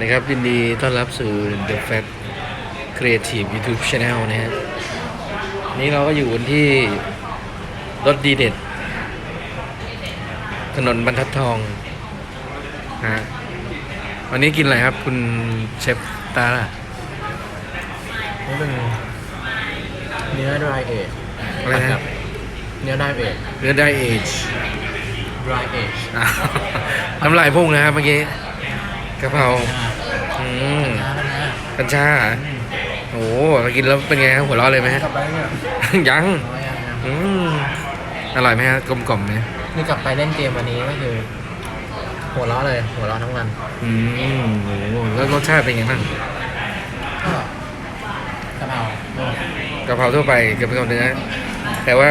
นะครับยินดีต้อนรับสู่ The Fat Creative YouTube Channel นะฮะนี่เราก็อยู่กันที่รถดีเด็ด ถนนบรรทัดทองฮะวันนี้กินอะไรครับ คุณเชฟตาล่ะนี่เป็นเนื้อ dry age อะไรนะเนื้อ dry age เนื้อไดเอจ dry age น้ำลายพุ่งนะครับเมื่อกี้กะเพราอืมน้ำนะ กัญชาเหรอโอ้โหเรากินแล้วเป็นไงครับหัวเราะเลยไหมฮะ กลับไปเนี่ยยังน้อยยังนะอืมอร่อยไหมฮะกลมกล่อมไหมนี่กลับไปเล่นเกมวันนี้ก็คือ หัวเราะเลย หัวเราะทั้งวันอืมโอ้โหแล้วรสชาติเป็นไงบ้างก็กะเพรากะเพราทั่วไปกับกะเพราเนื้อแต่ว่า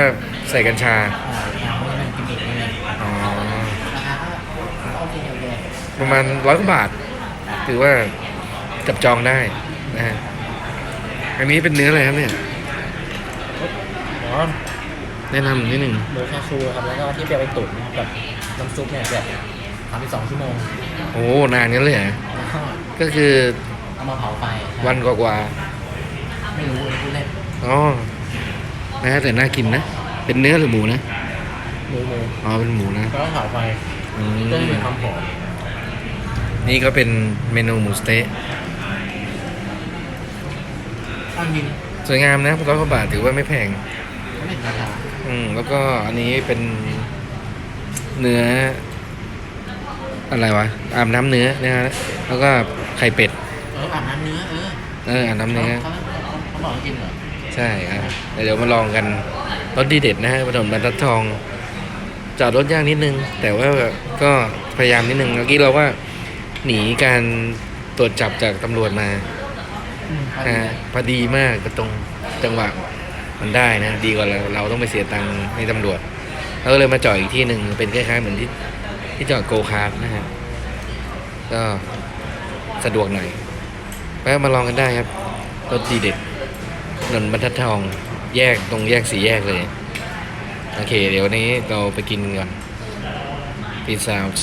ใส่กัญชาอ่าอย่างนี้เป็นกิมมิคนี่เลยอ๋อราคาก็โอเคโอเคประมาณร้อยกว่าบาท ถือว่า จับจองได้นะฮะอันนี้เป็นเนื้ออะไรครับเนี่ยอ๋อแนะนำนิดหนึ่งหมูแคชูครับแล้วก็ที่ไปเอาไปตุ๋นกับน้ำซุปเนี่ยแบบทำไปสองชั่วโมงโอ้นานกันเลยเหรอแล้วก็ก็คือเอามาเผาไฟวันกว่าไม่รู้เลยพูดเล่นๆอ๋อนะฮะแต่น่ากินนะ เป็นเนื้อหรือหมูนะหมูหมูอ๋อเป็นหมูนะแล้วก็เผาไฟอืมก็จะมีความหอมนี่ก็เป็นเมนูหมูสเต๊ะ อันนี้สวยงามนะร้อยกว่าบาทถือว่าไม่แพง ไม่เป็นราคาอืมแล้วก็อันนี้เป็นเนื้อ อะไรวะอาบน้ำเนื้อนะฮะแล้วก็ไข่เป็ดเอออาบน้ำเนื้อเออเอออาบน้ำเนื้อเขาเขาเขาบอกให้กินเหรอใช่อะเดี๋ยวมาลองกันรถดีเด็ดนะฮะถนนบรรทัดทอง จอดรถยากนิดนึง แต่ว่าก็พยายามนิดนึงเมื่อกี้เราว่าหนีการตรวจจับจากตำรวจมา อืมนะฮะพอดีมากก็ตรงจังหวะมันได้นะ ดีกว่าเราเราต้องไปเสียตังค์ให้ตำรวจเราก็เลยมาจอดอีกที่หนึ่งเป็นคล้ายๆเหมือนที่ที่จอดโกคาร์ทนะฮะก็สะดวกหน่อยแวะมาลองกันได้ครับรถดีเด็ดนนบรรทัดทองแยกตรงแยกสี่แยกเลย โอเค เดี๋ยววันนี้เราไปกินกัน Peace out